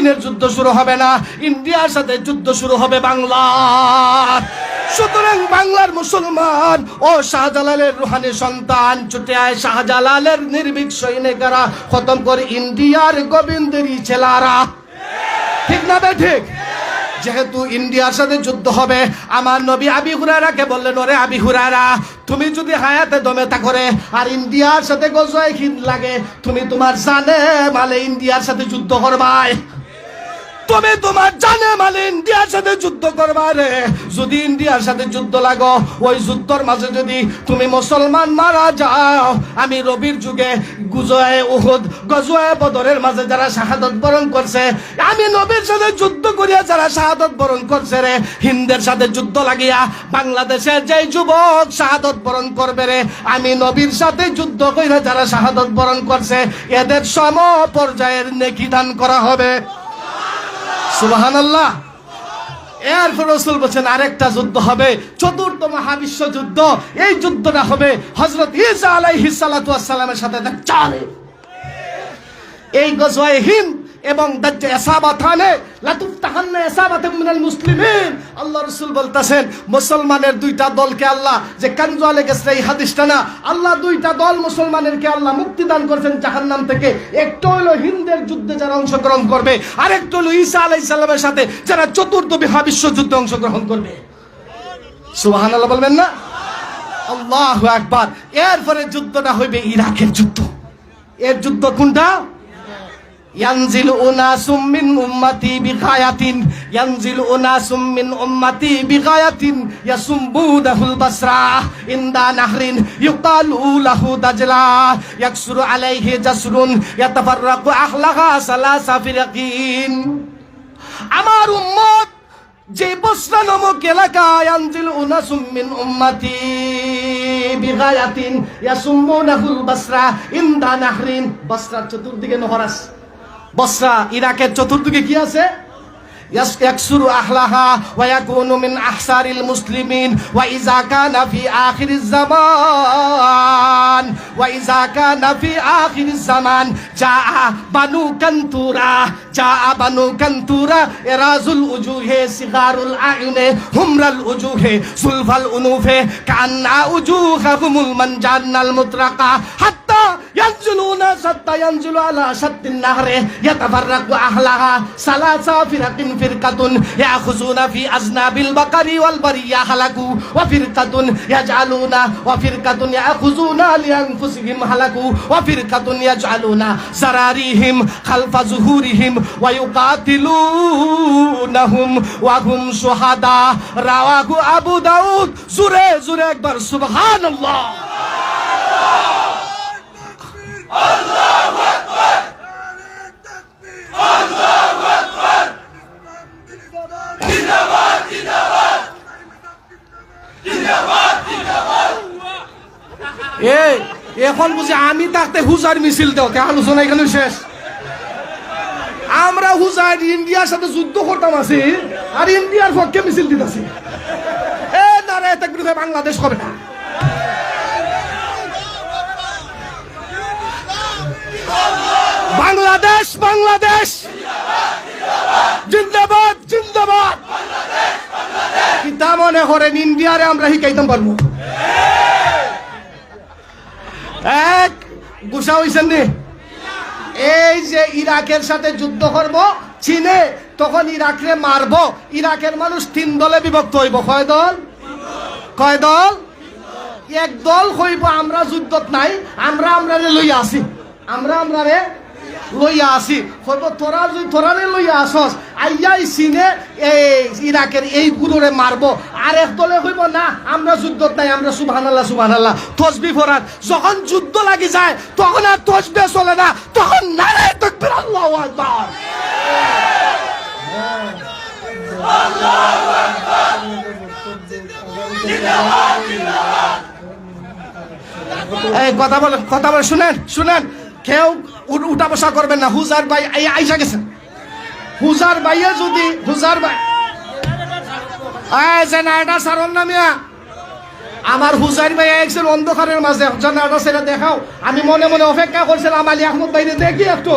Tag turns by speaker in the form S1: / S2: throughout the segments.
S1: চীনের যুদ্ধ শুরু হবে না, ইন্ডিয়ার সাথে যুদ্ধ শুরু হবে বাংলার। সুতরাং বাংলার মুসলমান, ও শাহজালালের রুহানি সন্তান, ছুটে আয় শাহজালালের নির্ভীক সৈনিকেরা, খতম করে ইন্ডিয়ার গোবিন্দেরই ছেলারা। ঠিক না বে ঠিক? যেহেতু ইন্ডিয়ার সাথে যুদ্ধ হবে, আমার নবী আবি হুরারাকে বললেন, ওরে আবি হুরারা তুমি যদি হায়াতে দমে তা করে আর ইন্ডিয়ার সাথে গজয় লাগে, তুমি তোমার জানে মালে ইন্ডিয়ার সাথে যুদ্ধ করবাই। তুমি তোমার জানে মালে ইন্ডিয়ার সাথে যুদ্ধ করবা রে। যদি ইন্ডিয়ার সাথে যুদ্ধ লাগো, ওই যুদ্ধর মাঝে যদি তুমি মুসলমান মারা যাও, আমি রবির যুগে গুজয়ে উহুদ, গজয়ে বদরের মাঝে যারা শাহাদত বরণ করছে, আমি নবীর সাথে যুদ্ধ করিয়া যারা শাহাদত বরণ করছে রে, হিন্দের সাথে যুদ্ধ লাগিয়া বাংলাদেশের যে যুবক শাহাদত বরণ করবে রে, আমি নবীর সাথে যুদ্ধ কইরা যারা শাহাদত বরণ করছে, এদের সম পর্যায়ের নেকি দান করা হবে। সুবাহান আল্লাহ এরপর রসুল বলছেন, আরেকটা যুদ্ধ হবে, চতুর্থ মহাবিশ্ব যুদ্ধ। এই যুদ্ধটা হবে হজরত ইসা আলাই সালাতু ওয়াসসালামের সাথে চলে এই গজওয়ায়ে হিন্দ এবং দাজ্জা এসাবাতানে লাতুফ তাহান্না এসাবাতে মিনাল মুসলিমিন। আল্লাহ রাসূল বলতাছেন, মুসলমানের দুইটা দলকে আল্লাহ যে কানজওয়ালে গেছে এই হাদিসটা না, আল্লাহ দুইটা দল মুসলমানেরকে আল্লাহ মুক্তি দান করেছেন জাহান্নাম থেকে। একটা হলো হিন্দের যুদ্ধে যারা অংশগ্রহণ করবে, আরেকটা হলো ঈসা আলাইহিস সালামের সাথে যারা চতুর্থ মহাবিশ্ব যুদ্ধে অংশগ্রহণ করবে। সুবহানাল্লাহ বলবেন না? আল্লাহু আকবার। এরপরে যুদ্ধটা হইবে ইরাকের যুদ্ধ। এর যুদ্ধ কোনটা? ইয়ানজিল উনাসুম মিন উম্মতি বিকায়াতিন ইয়ানজিল উনাসুম মিন উম্মতি বিকায়াতিন ইয়াসুম্বুদাহুল বাসরা ইনদা নাহরিন ইউকালু লাহু দাজলা। ইয়াকসুরু আলাইহি জাসরুন। ইয়াতাফাররাকু আখলাকা সালাসা ফিরাকিন আমার উম্মত যে বসরা নামক এলাকায় আনজিল উনাসুম মিন উম্মতি বিগায়াতিন ইয়াসুম্মুনাহুল বাসরা ইনদা নাহরিন। বাসরার চতুর্দিকে নহর আছে বসরা ইরাকের চতুর্দিকে কি আছে يس- يكسر أهلها ويكون من أحسار المسلمين وإذا كان في آخر الزمان وإذا كان في آخر الزمان جاء بنو كنتورا جاء بنو كنتورا إراز الوجوه صغار الأعين همر الوجوه سلف الأنوف كأن وجوههم المنجان المطرقة حتى ينزلون حتى ينزل على شط النهر يتفرق أهلها ثلاثة فرق فرقة يأخذون في أذناب البقر والبرية هلكوا وفرقة يجعلون وفرقة يأخذون لأنفسهم هلكوا وفرقة يجعلون زراريهم خلف ظهورهم ويقاتلونهم وهم شهداء رواه أبو داود زوري زوري أكبر سبحان الله এই এখন বুঝি আমি তাতে হুজার মিছিল দেও আলোচনা এখানে শেষ। আমরা হুজার ইন্ডিয়ার সাথে যুদ্ধ করতাম আছি, আর ইন্ডিয়ার পক্ষে মিছিল দিতেছি। এ না রে বাংলাদেশ হবে না। বাংলাদেশ বাংলাদেশ। জিন্দাবাদ জিন্দাবাদ। কিতা মনে করেন, ইন্ডিয়ারে আমরা শিখাইতাম পারব? এক, গুসা হইছেন নি? এই যে ইরাকের সাথে যুদ্ধ করব, চীনে, তখন ইরাকরে মারব। ইরাকের মানুষ তিন দলে বিভক্ত হইব। কয় দল? কয় দল? এক দল হইব, আমরা যুদ্ধত নাই, আমরা আমরা লইয়া আসি। আমরা আমরা রে লইয়া আসি। হইব, তোরা যদি তোরা রে লইয়া আসস, আইয়াই চীনে এই ইরাকের এই গুরুরে মারব। আর এক দলে হইব না, আমরা যুদ্ধত নাই, আমরা সুবহানাল্লাহ সুবহানাল্লাহ। তসবি ফরাত, যখন যুদ্ধ লাগি যায়, তখন আর তসবে চলে না, তখন নারায় তকবির, আল্লাহু আকবার। এই, কথা বলেন, কথা বলে শুনেন শুনেন। কেউ উঠা বসা করবেন না। হুজার ভাই এই আইসা গেছেন। হুজার ভাইয়া যদি হুজার ভাই আমার হুজার ভাই একজন অন্ধকারের মাঝে। জেনারেটা সেটা দেখাও। আমি মনে মনে অপেক্ষা করছিলাম, আলী আহমদ ভাইরে দেখি একটু।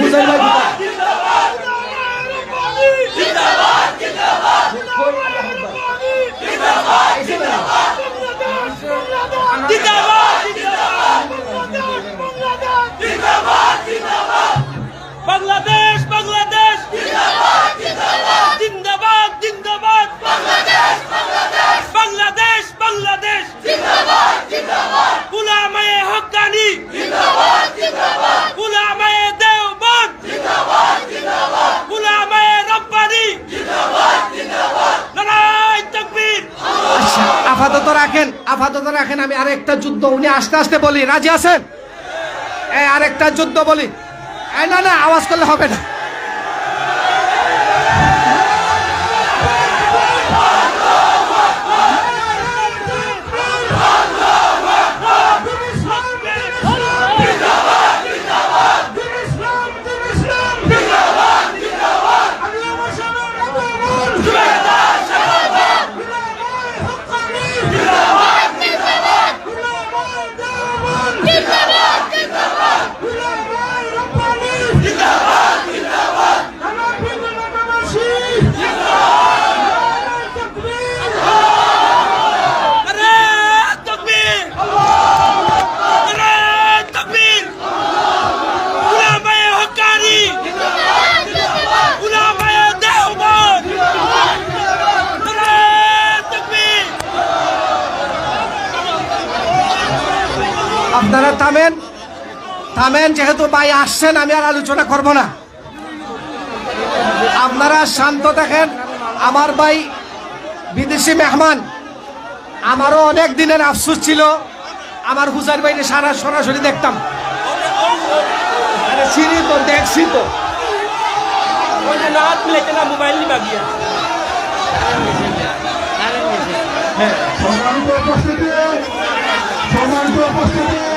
S1: হুজাইর ভাই কোথায়?
S2: বাংলাদেশ বাংলাদেশ জিন্দাবাদ জিন্দাবাদ বাংলাদেশ বাংলাদেশ উলামায়ে হক্কানি উলামায়ে দেওবন্দ উলামায়ে রব্বানি নারায় তাকবীর
S1: আচ্ছা আপাতত রাখেন আপাতত রাখেন, আমি আরেকটা যুদ্ধ, উনি আস্তে আস্তে বলি, রাজি আছেন? আরেকটা যুদ্ধ বলি। না না, আওয়াজ করলে হবে না
S2: নারায় তাকবীর নারায় তাকবীর উলামায়ে হক্কানি উলামায়ে দেওবন্দ নারায় তাকবীর
S1: আপনারা থামেন। থামেন, যেহেতু ভাই আসছেন, আমি আর আলোচনা করব না। আপনারা শান্ত দেখেন আমার ভাই বিদেশি মেহমান, আমারও অনেক দিনের আফসোস ছিল। আমার হুজার বাইরে সারা সরাসরি দেখতাম। চিনি তো দেখছি তো।
S2: মোবাইল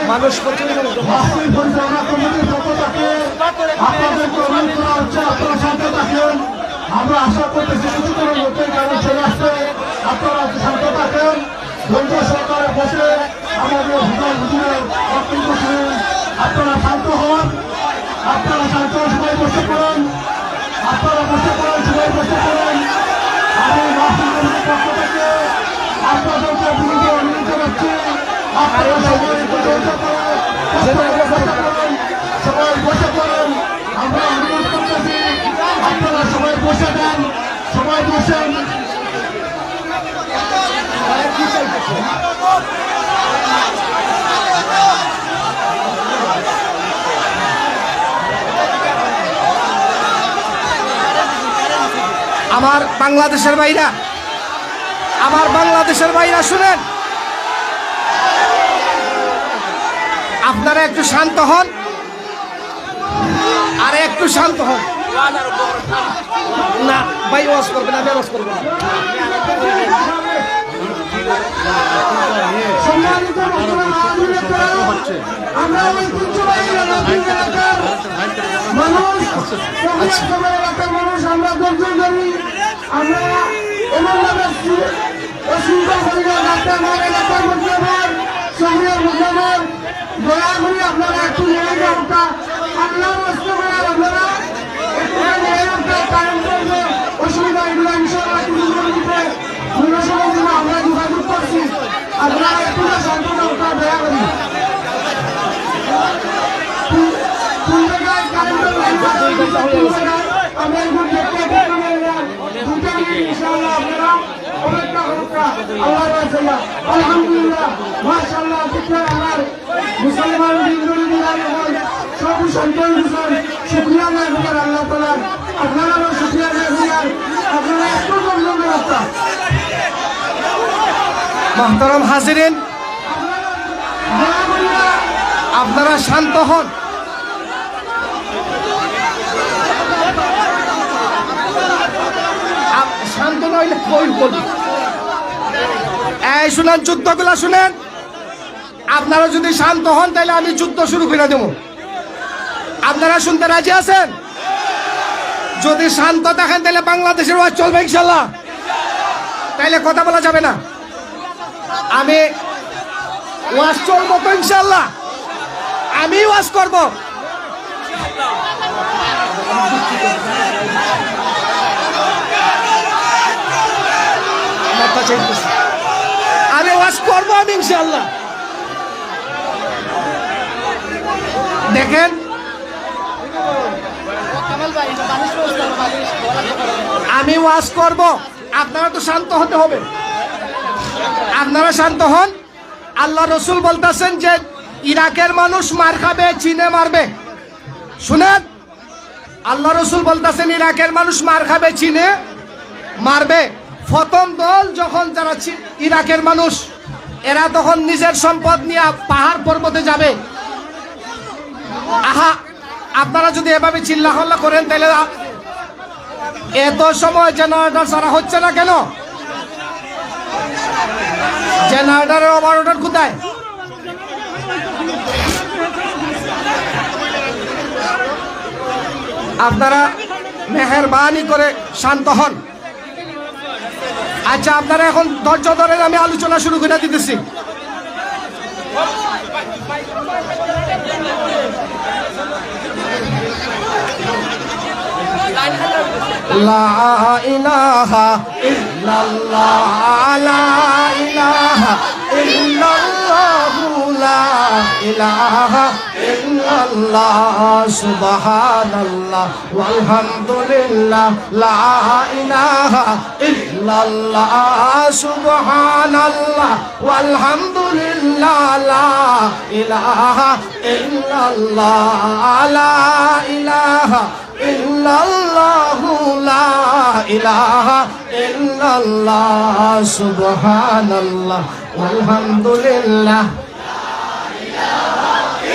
S1: মানুষ
S3: আমরা আশা করতেছি কিছুক্ষণের মধ্যে গাড়ি চলে আসবে আপনারা শান্ত থাকেন ধৈর্য সহকারে বসে আমাদের আপনারা শান্ত হন আপনারা শান্ত সবাই বসে পড়েন আপনারা বসে পড়েন সবাই বসে পড়েন আমি কমিটির পক্ষ থেকে আপনাদেরকে অনুরোধ আপনারা সবাই বসে সবাই বসে সবাই
S1: আমার বাংলাদেশের বাইরা আমার বাংলাদেশের বাইরা শুনেন। আপনারা একটু শান্ত হন আর একটু শান্ত হন না ভাই ওয়াজ করবে না ওয়াজ করব
S3: ঐতিহ্যবাহী রাজনৈতিক এলাকার মানুষ কমিয়াকমের এলাকার মানুষ আমরা দর্শন করি আমরা এমনভাবে শৃ- শৃঙ্খল করি না যাতে আমার এলাকার মধ্যে আমার শহরের মধ্যে আমার দয়া করে আপনারা একটু নেমে যাওয়া আল্লাহ রাস্তা করে আপনারা একটু নেমে যাওয়া কারণ করবে অসুবিধা এগুলো ইনশাআল্লাহ কিছু করে দিতে মূল্যসমের জন্য আমরা যোগাযোগ করছি আপনারা একটু শান্ত যাওয়া দয়া করি আলহামদুলিল্লাহ মাশাআল্লাহ দেখতে আমার মুসলমান দিনগুলি দিলাম সব সন্তান দিয়েছেন শুক্রিয়া আদায় করেন আল্লাহ তাআলা। আপনারাও শুক্রিয়া আদায় করেন আপনারা একটু জমজম রাস্তা
S1: মহতরম হাজিরিন আপনারা শান্ত হন। এই শুনেন, যুদ্ধগুলা শুনেন। আপনারা যদি শান্ত হন তাহলে আমি যুদ্ধ শুরু করে দেব। আপনারা শুনতে রাজি আছেন? যদি শান্ত দেখেন তাহলে বাংলাদেশের ওয়াজ চলবে, ইনশাল্লাহ। তাইলে কথা বলা যাবে না। আমি ওয়াজ চলবো তো, ইনশাল্লাহ। আমি ওয়াজ করব। মাথা চাইতেছে। আরে ওয়াজ করব আমি ইনশাল্লাহ দেখেন, আমি ওয়াজ করব, আপনারা তো শান্ত হতে হবে। আপনারা শান্ত হন। আল্লাহ রসুল বলতেছেন যে, ইরাকের মানুষ মার খাবে, চীনে মারবে। শুনেন, আল্লাহ রসুল বলতেছেন, ইরাকের মানুষ মার খাবে, চীনে মারবে। প্রথম দল যখন যারা ইরাকের মানুষ, এরা তখন নিজের সম্পদ নিয়ে পাহাড় পর্বতে যাবে। আহা, আপনারা যদি এভাবে চিল্লা হল্লা করেন, তাহলে এত সময় জেনারেটর ছাড়া হচ্ছে না কেন? জেনারেটরের ওভার অর্ডার কোথায়? আপনারা মেহরবানি করে শান্ত হন। আচ্ছা আপনারা এখন ধৈর্য ধরেন আমি আলোচনা শুরু করে দিতেছি। লা ইলাহা লা ইল্লাল্লাহ সুবহানাল্লাহ, ওয়ালহামদুলিল্লাহ, লা ইলাহা ইল্লাল্লাহ, সুবহানাল্লাহ, ওয়ালহামদুলিল্লাহ, লা ইলাহা ইল্লাল্লাহ, লা ইলাহা ইল্লাল্লাহ, লা ইলাহা ইল্লাল্লাহ, সুবহানাল্লাহ আলহামদুলিল্লাহ লা ইলাহা ইল্লাল্লাহ মুহাম্মাদুর রাসূলুল্লাহ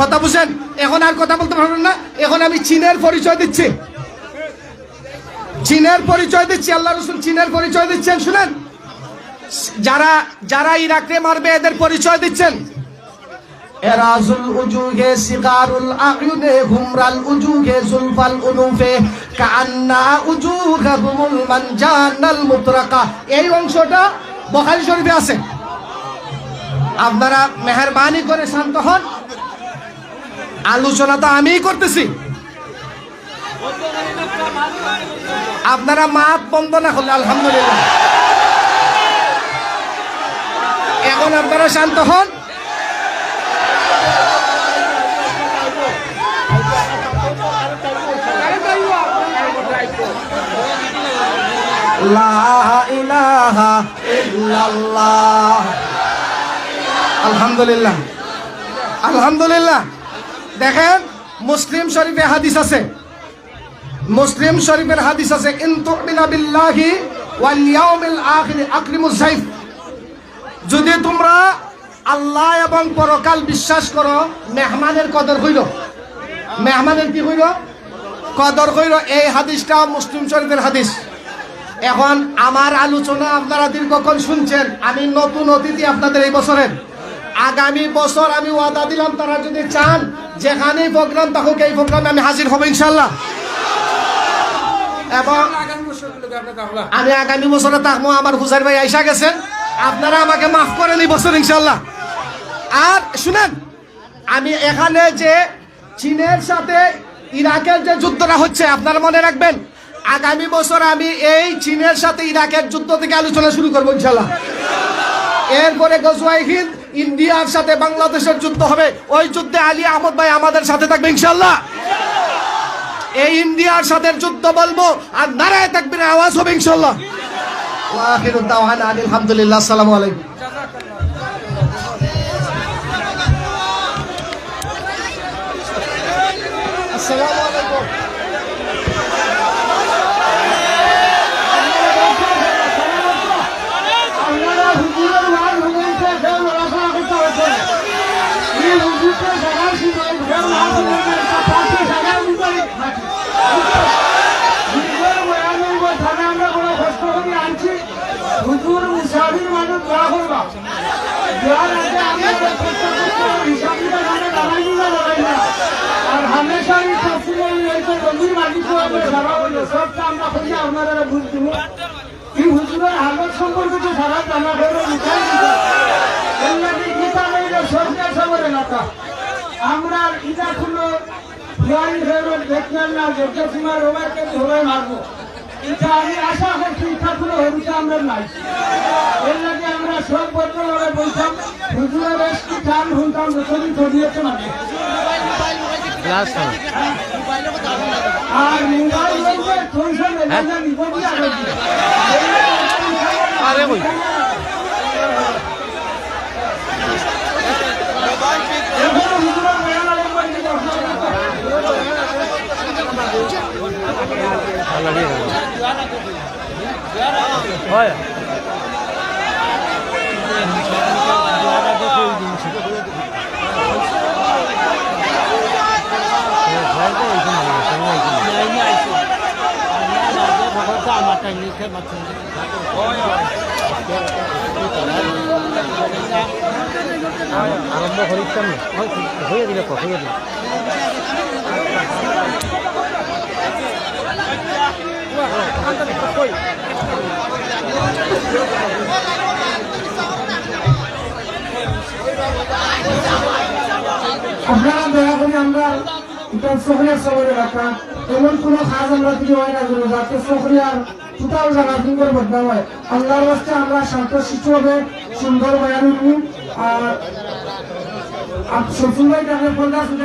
S1: কথা বুঝেন? এখন আর কথা বলতে পারবেন না। এখন আমি চীনের পরিচয় দিচ্ছি। চীনের পরিচয় দিচ্ছি আল্লাহ রসুল চীনের পরিচয় দিচ্ছেন, শুনেন? যারা যারা ইরাকে মারবে, এদের পরিচয় দিচ্ছেন। এরাজুল উজুহে সিগারুল আয়ুনে হুমরাল উজুহে জুলফাল উনুফে কান্না উজুহাহুমুল মানজানাল মুতরাকা। এই অংশটা বুখারী শরীফে আছে। আপনারা মেহরবানি করে শান্ত হন। আলোচনা তো আমিই করতেছি। আপনারা মাত বন্ধ না করলে, আলহামদুলিল্লাহ। এখন আপনারা শান্ত হন। আলহামদুলিল্লাহ। আলহামদুলিল্লাহ। দেখেন, মুসলিম শরীফে হাদিস আছে। মুসলিম শরীফের হাদিস আছে তুমিনা বিল্লাহি ওয়াল ইয়াউমিল আখির আকরিমুজ যাইফ। যদি তোমরা আল্লাহ এবং পরকাল বিশ্বাস করো, মেহমানের কদর হইল। মেহমানের কি হইল? কদর হইল। এই হাদিসটা মুসলিম শরীফের হাদিস। এখন আমার আলোচনা আপনারা দীর্ঘক্ষণ শুনছেন। আমি নতুন অতিথি আপনাদের এই বছরের। আগামী বছর আমি ওয়াদা দিলাম, তারা যদি চান, যেখানেই প্রোগ্রাম থাকুক, এই প্রোগ্রামে আমি হাজির হব ইনশাল্লাহ এবং আমি আগামী বছরে থাকব, আমার হুজার ভাই আইসা গেছেন। আপনারা আমাকে মাফ করেন এই বছর ইনশাল্লাহ আর শুনেন, আমি এখানে যে চীনের সাথে ইরাকের যে যুদ্ধটা হচ্ছে, আপনারা মনে রাখবেন আগামী বছর আমি এই চীনের সাথে ইরাকের যুদ্ধ থেকে আলোচনা শুরু করব ইনশাল্লাহ এরপরে গজওয়াই ইন্ডিয়ার সাথে বাংলাদেশের যুদ্ধ হবে। ওই যুদ্ধে আলী আহমদ ভাই আমাদের সাথে থাকবে ইনশাল্লাহ এই ইন্ডিয়ার সাথে যুদ্ধ বলব আর নারায় তাকবীরের আওয়াজ হবে ইনশাল্লাহ ওয়াখিরু দাওয়ানা আনিল হামদুলিল্লাহ, আসসালামু আলাইকুম। আসসালামু আলাইকুম
S3: আপনারা হুজুরের ওয়াজ হুজুরকে কেউ নড়াচড়া করতে হচ্ছে না। এই হুজুরকে জায়গায় শুনবেন, কেউ না শুনবেন, একটা পাশে জায়গায় উঠবেন। হুজুরের বয়ানের কথাটা আমরা কোনো কষ্ট করে আনছি। মুসাফির মানুষ দোয়া করবা। দোয়ার আগে নিকাশ আমরা দাঁড়াই না, দাঁড়াই না। আর হামেশা এই হবে, যারা হইল, সবটা আমরা কইয়া। এই হুজুরের হালত সম্পর্কিত সারা জানা আমরা ইটা খুলো ফ্লাই ফেরত দেখলেন না যোগ্য সীমা রোমাকে ধরে মারবো এটা আমি আশা করছি ইটা খুলো আমরা নাই। এর লাগে আমরা সব বদলে বলতাম হুজুরের একটি গান শুনতাম যতদিন ছড়িয়েছে মানে। আর মোবাইল বলতে পয়সা লেগে
S2: আরে কই
S3: হুজুরের
S2: হয় আরম্ভ করিতাম হয়ে দিলে হয়ে দিলে
S3: আপনারা দয়া করে আমরা এটা সহরিয়া সবার এলাকা এমন কোনো কাজ আমরা কিছু হয় না করব যাতে সহরিয়ার টোটাল জায়গা সুন্দর বদনাম হয় আল্লাহর বাস্তে আমরা শান্ত শিশু হবে সুন্দর বয়ান উঠবো। আর আর শ্বশুর ভাই তাকে বললা শুনে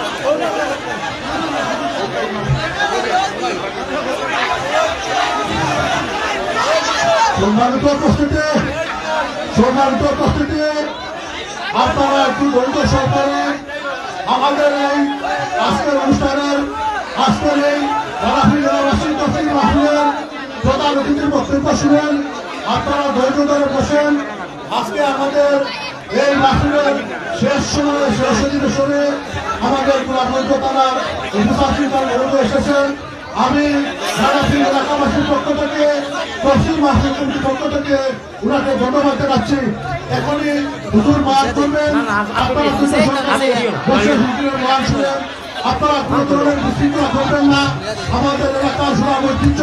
S4: সম্মানিত উপস্থিতি সম্মানিত উপস্থিতি, আপনারা একটু ধৈর্য সহকারে আমাদের এই আজকের অনুষ্ঠানের, আজকের এই জেলাবাসীর কাছে মাহফিলের প্রধান অতিথির বক্তব্য শুনেন। আপনারা ধৈর্য ধরে বসেন। আজকে আমাদের এই মাহফিলের শেষ সময়ে শেষ অধিবেশনে আমাদের গোলাপগঞ্জ থানার উপশাসী তার এসেছেন। আমি রানাফি এলাকাবাসীর পক্ষ থেকে পশ্চিম মাহফিল কমিটির পক্ষ থেকে ওনাকে ধন্যবাদ জানাচ্ছি। এখনই হুজুর মাছ করবেন। আপনারা বসে হুজুরের মাছ শুনেন আপনারা কোনো ধরনের বিশৃঙ্খলা করবেন না। আমাদের এলাকার সব ঐতিহ্য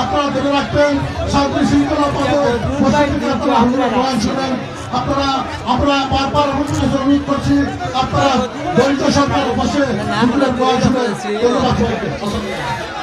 S4: আপনারা ধরে রাখবেন। শান্তি শৃঙ্খলা পাবো। বসে আপনারা হুজুরের শুনেন আপনারা আমরা বারবার হুজুরের অনুরোধ করছি আপনারা দরিদ্র সরকার বসে হুজুরের ধন্যবাদ সবাইকে।